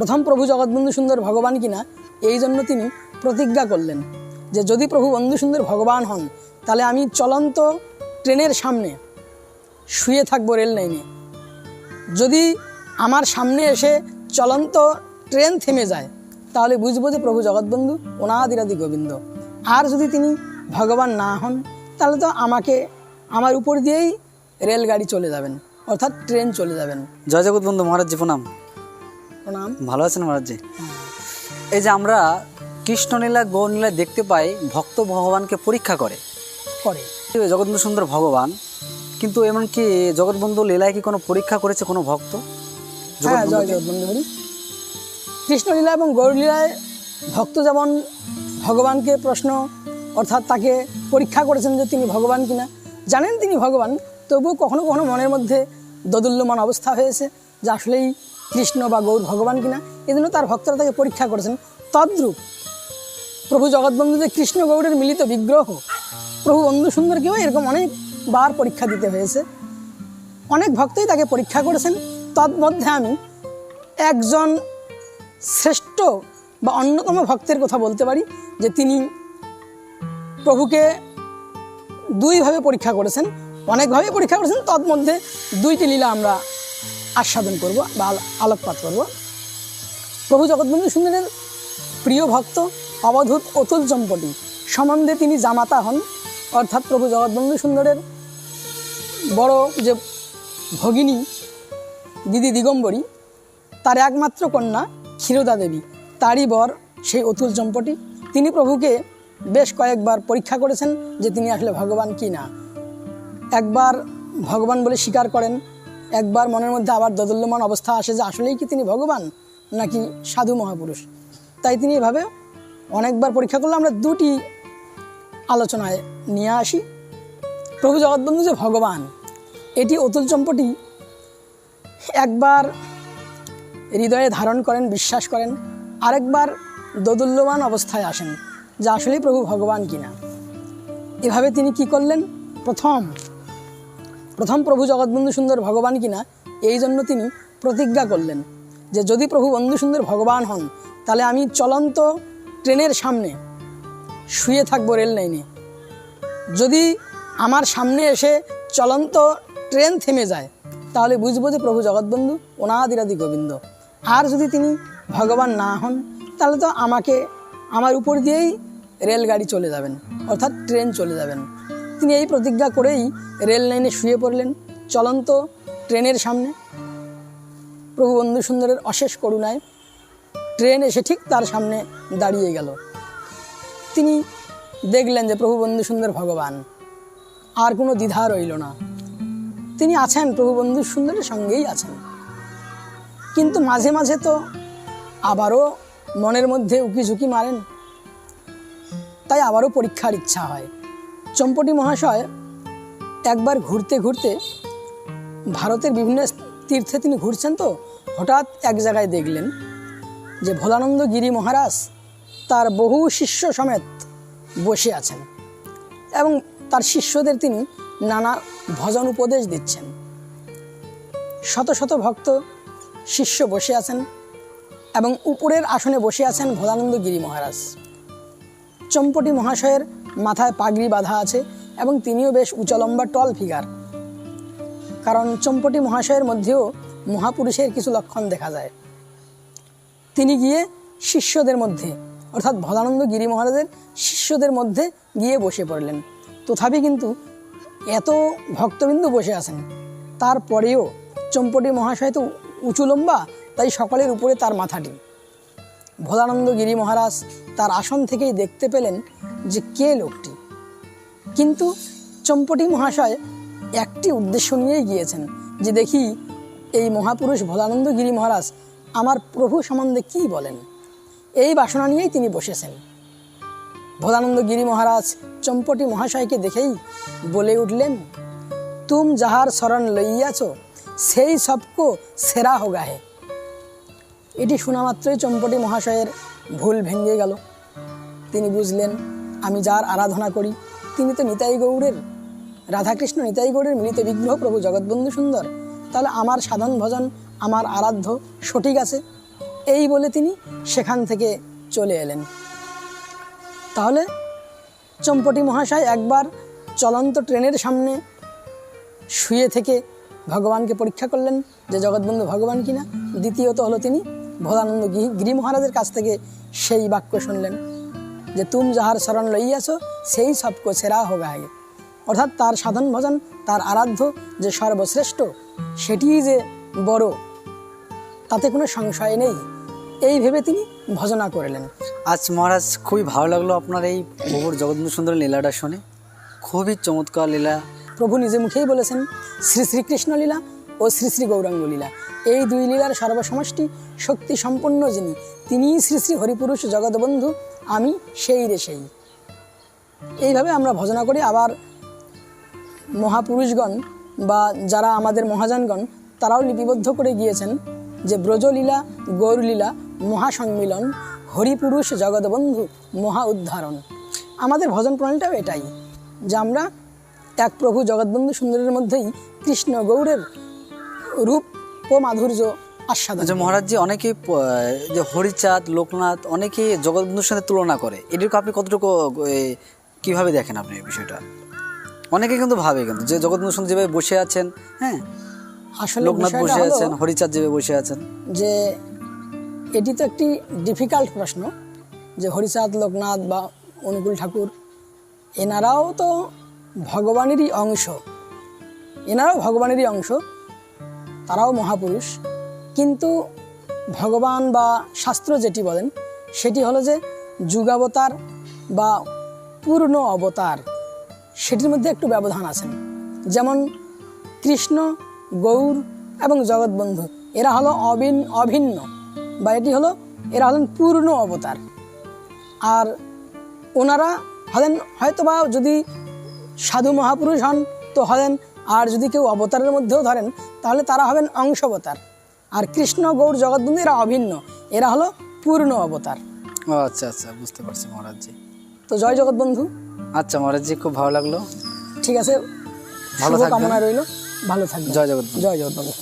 প্রথম প্রভু জগৎবন্ধু সুন্দর ভগবান কিনা, এই জন্য তিনি প্রতিজ্ঞা করলেন যে যদি প্রভু বন্ধু সুন্দর ভগবান হন, তাহলে আমি চলন্ত ট্রেনের সামনে শুয়ে থাকব রেল লাইনে। যদি আমার সামনে এসে চলন্ত ট্রেন থেমে যায়, তাহলে বুঝব যে প্রভু জগৎবন্ধু অনাদিরাদি গোবিন্দ। আর যদি তিনি ভগবান না হন, তাহলে তো আমাকে আমার উপর দিয়েই রেলগাড়ি চলে যাবেন, অর্থাৎ ট্রেন চলে যাবেন। জয় জগৎ মহারাজ মহারাজজি প্রণাম। ভালো আছেন মহারাজজি? এই যে আমরা কৃষ্ণলীলা গৌরলীলা দেখতে পাই ভক্ত ভগবানকে পরীক্ষা করে। করে। জগৎবন্ধু সুন্দর ভগবান কিন্তু এমনকি জগৎবন্ধু লীলায় কি কোনো পরীক্ষা করেছে কোনো ভক্ত? হ্যাঁ জয় জগৎবন্ধু কৃষ্ণলীলা এবং গৌরলীলায় ভক্ত যেমন ভগবানকে প্রশ্ন অর্থাৎ তাকে পরীক্ষা করেছেন যে তিনি ভগবান কিনা। জানেন তিনি ভগবান তবুও কখনো কখনো মনের মধ্যে দদুল্যমান অবস্থা হয়েছে যে আসলেই কৃষ্ণ বা গৌর, ভগবান কিনা এই জন্য তার ভক্তরা তাকে পরীক্ষা করেছেন। তদ্রূপ প্রভু জগৎবন্ধু যে কৃষ্ণ গৌরের মিলিত বিগ্রহ। প্রভু বন্ধু সুন্দরকেও এরকম অনেকবার পরীক্ষা দিতে হয়েছে। অনেক ভক্তই তাকে পরীক্ষা করেছেন। তন্মধ্যে আমি একজন শ্রেষ্ঠ বা অন্যতম ভক্তের কথা বলতে পারি, যে তিনি প্রভুকে দুইভাবে পরীক্ষা করেছেন। অনেকভাবে পরীক্ষা করেছেন। তন্মধ্যে দুইটি লীলা আমরা আস্বাদন করব বা আলো- আলোকপাত করব। প্রভু জগৎবন্ধু সুন্দরের প্রিয় ভক্ত, অবধূত অতুল চম্পটি সম্বন্ধে তিনি জামাতা হন। অর্থাৎ প্রভু জগৎবন্ধু সুন্দরের বড় যে ভগিনী দিদি দিগম্বরী, তার একমাত্র কন্যা ক্ষীরদা দেবী, তারই বর সেই অতুল চম্পটি। তিনি প্রভুকে বেশ কয়েকবার পরীক্ষা করেছেন যে তিনি আসলে ভগবান কি না। একবার ভগবান বলে স্বীকার করেন একবার মনের মধ্যে আবার দদল্যমান অবস্থা আসে যে আসলেই কি তিনি ভগবান নাকি সাধু মহাপুরুষ? তাই তিনি এভাবে অনেকবার পরীক্ষা করলে আমরা দুটি আলোচনায় নিয়ে আসি। প্রভু জগৎবন্ধু যে ভগবান, এটি অতুল চম্পটি একবার হৃদয়ে ধারণ করেন, বিশ্বাস করেন, আরেকবার দোদুল্যমান অবস্থায় আসেন যে আসলেই প্রভু ভগবান কিনা। এভাবে তিনি কি করলেন? প্রথম প্রথম প্রভু জগৎবন্ধু সুন্দর ভগবান কিনা, এই জন্য তিনি প্রতিজ্ঞা করলেন যে যদি প্রভু বন্ধু সুন্দর ভগবান হন, তাহলে আমি চলন্ত ট্রেনের সামনে শুয়ে থাকব রেল লাইনে। যদি আমার সামনে এসে চলন্ত ট্রেন থেমে যায়, তাহলে বুঝব যে প্রভু জগৎবন্ধু অনাদিরাদি গোবিন্দ। আর যদি তিনি ভগবান না হন, তাহলে তো আমাকে আমার উপর দিয়েই রেলগাড়ি চলে যাবেন, অর্থাৎ ট্রেন চলে যাবেন। তিনি এই প্রতিজ্ঞা করেই রেল লাইনে শুয়ে পড়লেন চলন্ত ট্রেনের সামনে। প্রভু বন্ধু সুন্দরের অশেষ করুণায় ট্রেন এসে ঠিক তার সামনে দাঁড়িয়ে গেল। তিনি দেখলেন যে প্রভু বন্ধু সুন্দর ভগবান, আর কোনো দ্বিধা রইল না। তিনি আছেন, প্রভু বন্ধু সুন্দরের সঙ্গেই আছেন। কিন্তু মাঝে মাঝে তো আবারও মনের মধ্যে উকি ঝুঁকি মারেন, তাই আবারও পরীক্ষার ইচ্ছা হয়। চম্পটি মহাশয় একবার ঘুরতে ঘুরতে ভারতের বিভিন্ন তীর্থে তিনি ঘুরছেন তো, হঠাৎ এক জায়গায় দেখলেন যে ভোলানন্দ গিরি মহারাজ তার বহু শিষ্য সমেত বসে আছেন এবং তার শিষ্যদের তিনি নানা ভজন উপদেশ দিচ্ছেন। শত শত ভক্ত শিষ্য বসে আছেন এবং উপরের আসনে বসে আছেন ভোলানন্দ গিরি মহারাজ। চম্পটি মহাশয়ের মাথায় পাগড়ি বাঁধা আছে এবং তিনিও বেশ উচলম্বা টল ফিগার। কারণ চম্পটি মহাশয়ের মধ্যেও মহাপুরুষের কিছু লক্ষণ দেখা যায়। তিনি গিয়ে শিষ্যদের মধ্যে, অর্থাৎ ভদানন্দ গিরি মহারাজের শিষ্যদের মধ্যে গিয়ে বসে পড়লেন। তথাপি কিন্তু এত ভক্তবিন্দু বসে আছেন। তারপরেও চম্পটি মহাশয় তো উঁচু লম্বা, তাই সকলের উপরে তার মাথাটি। ভোলানন্দ গিরি মহারাজ তার আসন থেকেই দেখতে পেলেন যে কে লোকটি। কিন্তু চম্পটি মহাশয় একটি উদ্দেশ্য নিয়েই গিয়েছেন যে দেখি, এই মহাপুরুষ ভোলানন্দ গিরি মহারাজ আমার প্রভু সম্বন্ধে কী বলেন? এই বাসনা নিয়েই তিনি বসেছেন। ভোলানন্দ গিরি মহারাজ চম্পটি মহাশয়কে দেখেই বলে উঠলেন, তুম যাহার শরণ লইয়াছ, সেই সবকো সেরা হোগা হে এটি শোনা মাত্রই চম্পটি মহাশয়ের ভুল ভেঙে গেল। তিনি বুঝলেন, আমি যার আরাধনা করি, তিনি তো নিতাই গৌড়ের। রাধাকৃষ্ণ নিতাই গৌড়ের মিলিত বিগ্রহ প্রভু জগৎবন্ধু সুন্দর। তাহলে আমার সাধন ভজন, আমার আরাধ্য সঠিক আছে? এই বলে তিনি সেখান থেকে চলে এলেন। তাহলে চম্পটি মহাশয় একবার চলন্ত ট্রেনের সামনে শুয়ে থেকে ভগবানকে পরীক্ষা করলেন যে জগৎবন্ধু ভগবান কিনা। দ্বিতীয়ত হলো তিনি ভোলানন্দ গি- গিরি মহারাজের কাছ থেকে সেই বাক্য শুনলেন যে তুম যাহার শরণ লইয়াছো সেই সবকো সেরা হোগা আগে। অর্থাৎ তার সাধন ভজন তার আরাধ্য যে সর্বশ্রেষ্ঠ সেটিই যে বড় তাতে কোনো সংশয় নেই। এই ভেবে তিনি ভজনা করলেন। আজ মহারাজ খুবই ভালো লাগল আপনার এই প্রভুর জগৎবন্ধু সুন্দর লীলাটা শুনে। খুবই চমৎকার লীলা। প্রভু নিজে মুখেই বলেছেন শ্রী শ্রীকৃষ্ণ লীলা ও শ্রী শ্রী গৌরাঙ্গ লীলা। এই দুই লীলার সর্বসমষ্টি শক্তি সম্পন্ন যিনি, তিনিই শ্রী শ্রী হরিপুরুষ জগৎবন্ধু, আমি সেই রে সেই। এইভাবে আমরা ভজনা করি। আবার মহাপুরুষগণ বা যারা আমাদের মহাজনগণ, তারাও লিপিবদ্ধ করে গিয়েছেন যে ব্রজলীলা, গৌরলীলা, মহাসম্মিলন, হরিপুরুষ জগৎবন্ধু, মহা উদ্ধারণ। আমাদের ভজন প্রণালীটাও এটাই যে আমরা এক প্রভু জগৎবন্ধু সুন্দরের মধ্যেই কৃষ্ণ গৌরের রূপ ও মাধুর্য আস্বাদন আচ্ছা মহারাজজি অনেকে প- যে হরিচাঁদ লোকনাথ অনেকে জগৎবন্ধুর সাথে তুলনা করে। এটুকু আপনি কতটুকু কীভাবে দেখেন আপনি এই বিষয়টা? অনেকে কিন্তু ভাবে কিন্তু যে জগৎবন্ধু সঙ্গে যেভাবে বসে আছেন হ্যাঁ? আসলে লোকনাথ বসে আছেন হরিচাঁদ যেভাবে বসে আছেন। যে এটি তো একটি ডিফিকাল্ট প্রশ্ন যে হরিচাঁদ লোকনাথ বা অনুকূল ঠাকুর এনারাও তো ভগবানেরই অংশ। এনারাও ভগবানেরই অংশ। তারাও মহাপুরুষ। কিন্তু ভগবান বা শাস্ত্র যেটি বলেন, সেটি হলো যে যুগাবতার বা পূর্ণ অবতার, সেটির মধ্যে একটু ব্যবধান আছেন যেমন কৃষ্ণ, গৌর এবং জগৎবন্ধু, এরা হলো অবিন, অভিন্ন, বা এটি হলো, এরা হলেন পূর্ণ অবতার। আর ওনারা হলেন হয়তোবা যদি সাধু মহাপুরুষ হন, তো হলেন আর যদি কেউ অবতারের মধ্যেও ধরেন তাহলে তারা হবেন অংশ অবতার আর কৃষ্ণ গৌর জগৎবন্ধু এরা অভিন্ন। এরা হলো পূর্ণ অবতার। ও আচ্ছা আচ্ছা বুঝতে পারছি মহারাজজি তো জয় জগৎবন্ধু। আচ্ছা মহারাজজি খুব ভালো লাগল। ঠিক আছে ভালো কামনা রইল। ভালো থাকবে জয় জগৎ জয় জগৎবন্ধু।